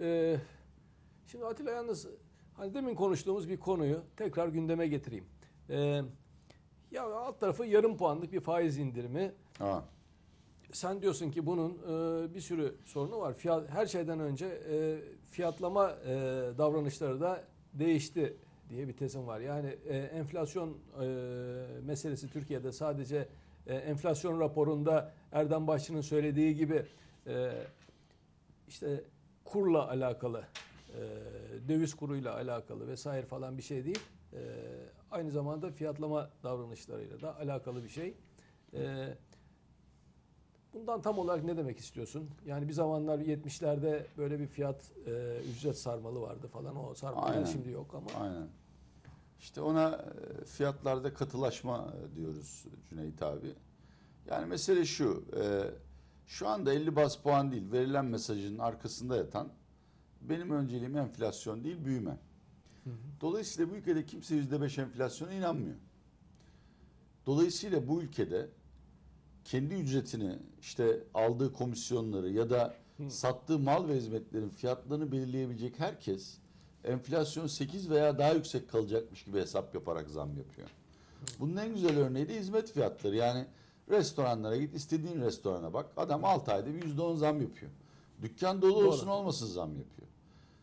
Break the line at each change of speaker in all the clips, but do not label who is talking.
Ee, şimdi Atilla yalnız hani demin konuştuğumuz bir konuyu tekrar gündeme getireyim. Ee, ya alt tarafı yarım puanlık bir faiz indirimi.
Ha.
Sen diyorsun ki bunun e, bir sürü sorunu var. Fiyat, her şeyden önce e, fiyatlama e, davranışları da değişti diye bir tezim var. Yani e, enflasyon e, meselesi Türkiye'de sadece e, enflasyon raporunda Erdem Başçı'nın söylediği gibi e, işte kurla alakalı, e, döviz kuruyla alakalı vesaire falan bir şey değil. E, aynı zamanda fiyatlama davranışlarıyla da alakalı bir şey. E, bundan tam olarak ne demek istiyorsun? Yani bir zamanlar 70'lerde böyle bir fiyat e, ücret sarmalı vardı falan. O sarmalı şimdi yok ama.
Aynen. İşte ona e, fiyatlarda katılaşma diyoruz Cüneyt abi. Yani mesele şu. e, Şu anda 50 bas puan değil verilen mesajın arkasında yatan benim önceliğim enflasyon değil büyüme. Dolayısıyla bu ülkede kimse %5 enflasyona inanmıyor. Dolayısıyla bu ülkede kendi ücretini işte aldığı komisyonları ya da sattığı mal ve hizmetlerin fiyatlarını belirleyebilecek herkes enflasyon 8 veya daha yüksek kalacakmış gibi hesap yaparak zam yapıyor. Bunun en güzel örneği de hizmet fiyatları. Yani restoranlara git istediğin restorana bak adam 6 ayda bir %10 zam yapıyor. Dükkan dolu
Doğru.
olsun olmasın zam yapıyor.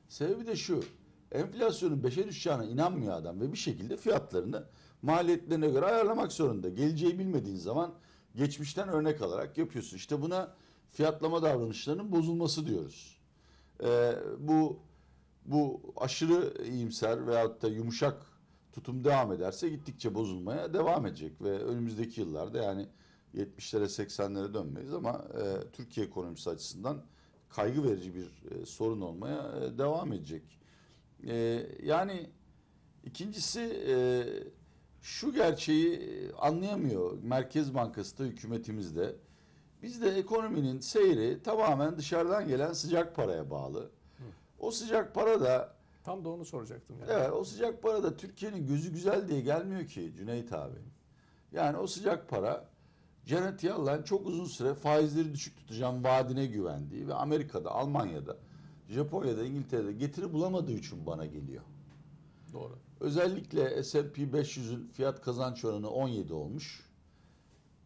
Sebebi de şu. Enflasyonun 5'e düşeceğine inanmıyor adam ve bir şekilde fiyatlarını maliyetlerine göre ayarlamak zorunda. Geleceği bilmediğin zaman geçmişten örnek alarak yapıyorsun. İşte buna fiyatlama davranışlarının bozulması diyoruz. Ee, bu bu aşırı iyimser veyahut da yumuşak tutum devam ederse gittikçe bozulmaya devam edecek ve önümüzdeki yıllarda yani 70'lere 80'lere dönmeyiz ama e, Türkiye ekonomisi açısından kaygı verici bir e, sorun olmaya e, devam edecek. E, yani ikincisi e, şu gerçeği anlayamıyor Merkez Bankası da hükümetimiz de. Bizde ekonominin seyri tamamen dışarıdan gelen sıcak paraya bağlı. O sıcak para da
Tam da onu soracaktım. Yani.
Evet o sıcak para da Türkiye'nin gözü güzel diye gelmiyor ki Cüneyt abi. Yani o sıcak para Janet Yellen çok uzun süre faizleri düşük tutacağım vaadine güvendiği ve Amerika'da, Almanya'da, Japonya'da, İngiltere'de getiri bulamadığı için bana geliyor.
Doğru.
Özellikle S&P 500'ün fiyat kazanç oranı 17 olmuş.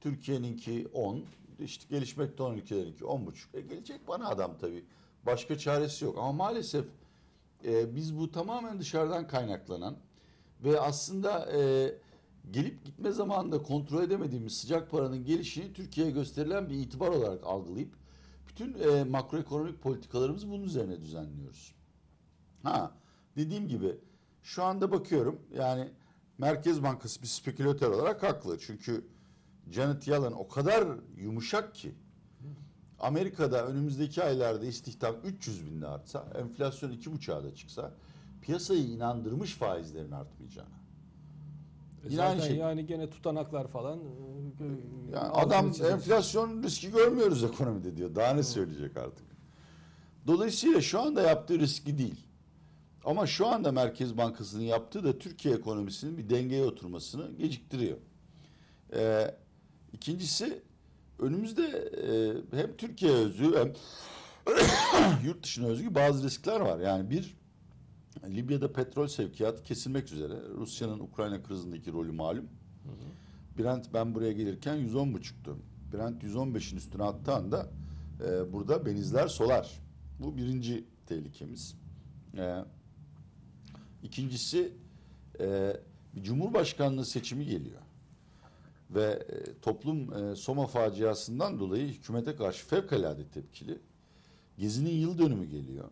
Türkiye'ninki 10. İşte gelişmekte olan ülkelerinki 10,5. E gelecek bana adam tabii. Başka çaresi yok. Ama maalesef e, biz bu tamamen dışarıdan kaynaklanan ve aslında e, gelip gitme zamanında kontrol edemediğimiz sıcak paranın gelişini Türkiye'ye gösterilen bir itibar olarak algılayıp bütün e, makroekonomik politikalarımızı bunun üzerine düzenliyoruz. Ha dediğim gibi şu anda bakıyorum yani Merkez Bankası bir spekülatör olarak haklı. Çünkü Janet Yellen o kadar yumuşak ki Amerika'da önümüzdeki aylarda istihdam 300 binde artsa, enflasyon 2,5'a da çıksa piyasayı inandırmış faizlerin artmayacağına.
E
Yine aynı
Zaten
şey.
yani gene tutanaklar falan. e,
Yani adam
çizecek.
enflasyon riski görmüyoruz ekonomide diyor. Daha ne söyleyecek artık? Dolayısıyla şu anda yaptığı riski değil. Ama şu anda Merkez Bankası'nın yaptığı da Türkiye ekonomisinin bir dengeye oturmasını geciktiriyor. Ee, ikincisi önümüzde e, hem Türkiye özgü hem yurt dışına özgü bazı riskler var. Yani bir Libya'da petrol sevkiyatı kesilmek üzere. Rusya'nın Ukrayna krizindeki rolü malum. Brent ben buraya gelirken 110.5'tu. Brent 115'in üstüne attığı anda e, burada benizler solar. Bu birinci tehlikemiz. E, ikincisi e, bir cumhurbaşkanlığı seçimi geliyor. Ve e, toplum e, Soma faciasından dolayı hükümete karşı fevkalade tepkili. Gezi'nin yıl dönümü geliyor.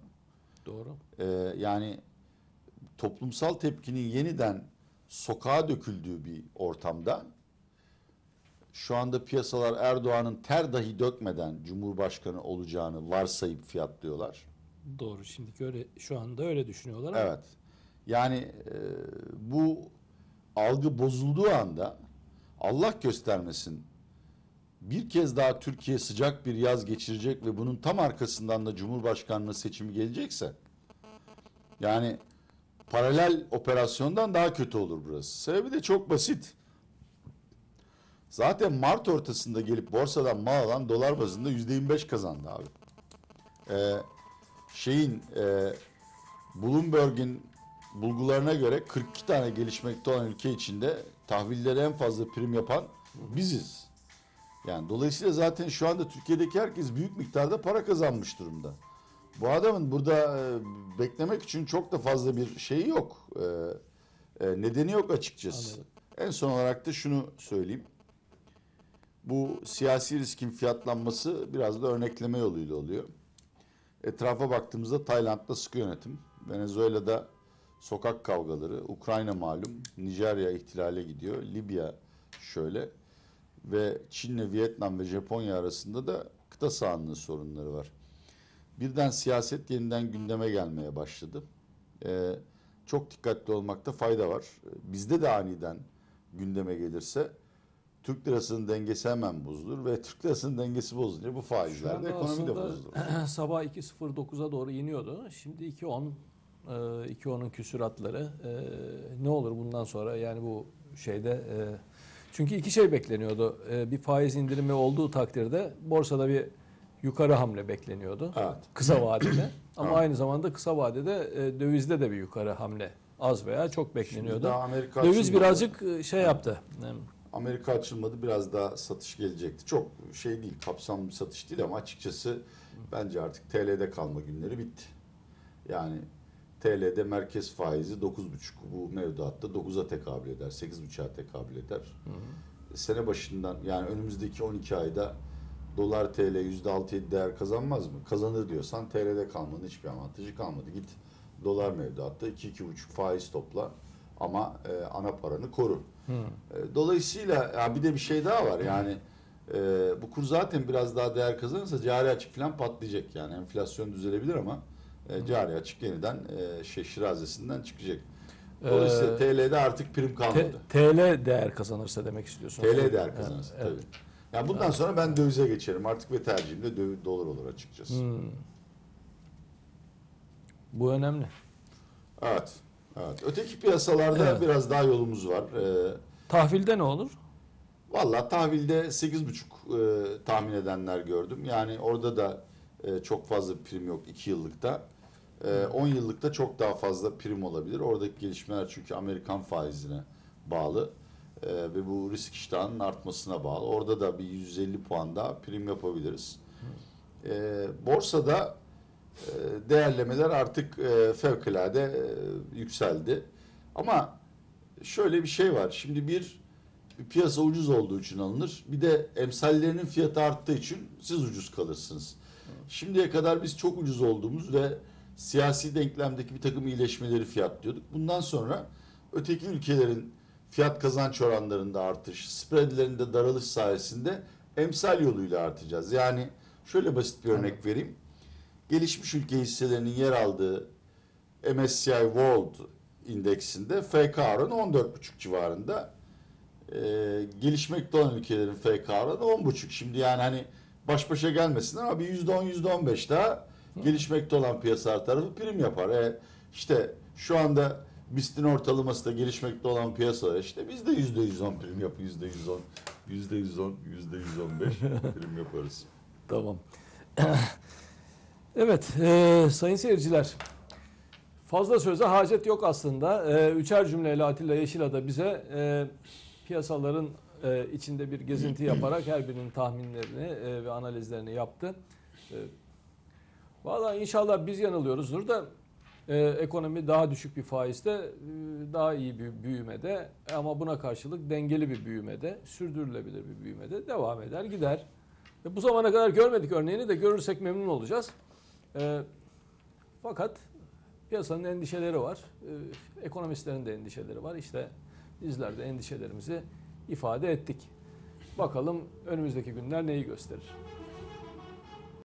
Doğru.
Ee, yani toplumsal tepkinin yeniden sokağa döküldüğü bir ortamda şu anda piyasalar Erdoğan'ın ter dahi dökmeden Cumhurbaşkanı olacağını varsayıp fiyatlıyorlar.
Doğru. Şimdiki öyle şu anda öyle düşünüyorlar ama
Evet. Yani e, bu algı bozulduğu anda Allah göstermesin bir kez daha Türkiye sıcak bir yaz geçirecek ve bunun tam arkasından da Cumhurbaşkanlığı seçimi gelecekse yani paralel operasyondan daha kötü olur burası. Sebebi de çok basit. Zaten Mart ortasında gelip borsadan mal alan dolar bazında %25 kazandı abi. Ee, şeyin e, Bloomberg'in bulgularına göre 42 tane gelişmekte olan ülke içinde tahvillere en fazla prim yapan biziz. Yani dolayısıyla zaten şu anda Türkiye'deki herkes büyük miktarda para kazanmış durumda. Bu adamın burada e, beklemek için çok da fazla bir şeyi yok. E, e, nedeni yok açıkçası.
Anladım.
En son olarak da şunu söyleyeyim. Bu siyasi riskin fiyatlanması biraz da örnekleme yoluyla oluyor. Etrafa baktığımızda Tayland'da sıkı yönetim, Venezuela'da sokak kavgaları, Ukrayna malum, Nijerya ihtilale gidiyor, Libya şöyle ve Çin'le Vietnam ve Japonya arasında da kıta sahanlığı sorunları var. Birden siyaset yeniden gündeme gelmeye başladı. Ee, çok dikkatli olmakta fayda var. Bizde de aniden gündeme gelirse Türk lirasının dengesi hemen bozulur ve Türk lirasının dengesi bozulunca bu
Şu
faizlerde
anda
ekonomi de bozulur.
sabah 2.09'a doğru iniyordu. Şimdi 2.10 e, 2.10'un küsuratları e, ne olur bundan sonra yani bu şeyde e, çünkü iki şey bekleniyordu. E, Bir faiz indirimi olduğu takdirde borsada bir yukarı hamle bekleniyordu.
Evet.
Kısa vadede ama
Evet.
aynı zamanda kısa vadede e, dövizde de bir yukarı hamle az veya çok bekleniyordu.
Amerika
Döviz
açılmadı.
birazcık e, şey yaptı.
Amerika açılmadı biraz daha satış gelecekti. Çok şey değil kapsamlı bir satış değil ama açıkçası bence artık TL'de kalma günleri bitti. Yani TL'de merkez faizi 9,5 bu mevduatta 9'a tekabül eder, 8,5'a tekabül eder. Sene başından yani önümüzdeki 12 ayda dolar TL %6-7 değer kazanmaz mı? Kazanır diyorsan TL'de kalmanın hiçbir avantajı kalmadı. Git dolar mevduatta 2-2,5 faiz topla ama e, ana paranı koru.
Hı.
E, Dolayısıyla ya bir de bir şey daha var yani e, bu kur zaten biraz daha değer kazanırsa cari açık falan patlayacak yani enflasyon düzelebilir ama e, cari açık yeniden e, şey şirazesinden çıkacak. Dolayısıyla
Ee,
TL'de artık prim
T-
kalmadı.
TL değer kazanırsa demek istiyorsun.
TL değer kazanırsa
Evet,
tabii. Yani bundan sonra ben dövize geçerim artık ve tercihim de döviz dolar olur açıkçası.
Hmm. Bu önemli.
Evet. Evet. Öteki piyasalarda
Evet.
biraz daha yolumuz var. Ee,
Tahvilde ne olur?
Valla tahvilde 8,5 e, tahmin edenler gördüm. Yani orada da e, çok fazla prim yok 2 yıllıkta. E, 10 yıllıkta çok daha fazla prim olabilir. Oradaki gelişmeler çünkü Amerikan faizine bağlı. E, ve bu risk iştahının artmasına bağlı. Orada da bir 150 puan daha prim yapabiliriz. E, borsada e, değerlemeler artık e, fevkalade e, yükseldi. Ama şöyle bir şey var. Şimdi bir piyasa ucuz olduğu için alınır. Bir de emsallerinin fiyatı arttığı için siz ucuz kalırsınız. Şimdiye kadar biz çok ucuz olduğumuz ve siyasi denklemdeki bir takım iyileşmeleri fiyatlıyorduk. Bundan sonra öteki ülkelerin fiyat kazanç oranlarında artış, spreadlerinde daralış sayesinde emsal yoluyla artacağız. Yani şöyle basit bir örnek vereyim. Gelişmiş ülke hisselerinin yer aldığı MSCI World indeksinde FK oranı 14,5 civarında. Ee, gelişmekte olan ülkelerin FK oranı 10,5. Şimdi yani hani baş başa gelmesinler ama bir %10 %15 daha gelişmekte olan piyasalar tarafı prim yapar. E, işte şu anda BIST'in ortalaması da gelişmekte olan piyasalar işte biz de %110 prim yap %110 %110 %115 prim yaparız.
Tamam. evet, e, sayın seyirciler. Fazla söze hacet yok aslında. E, üçer cümleyle Atilla Yeşil'a da bize e, piyasaların e, içinde bir gezinti yaparak her birinin tahminlerini e, ve analizlerini yaptı. E, Valla inşallah biz yanılıyoruzdur da e, ekonomi daha düşük bir faizde, e, daha iyi bir büyümede ama buna karşılık dengeli bir büyümede, sürdürülebilir bir büyümede devam eder gider. E, bu zamana kadar görmedik örneğini de görürsek memnun olacağız. E, fakat piyasanın endişeleri var, e, ekonomistlerin de endişeleri var. İşte bizler de endişelerimizi ifade ettik. Bakalım önümüzdeki günler neyi gösterir.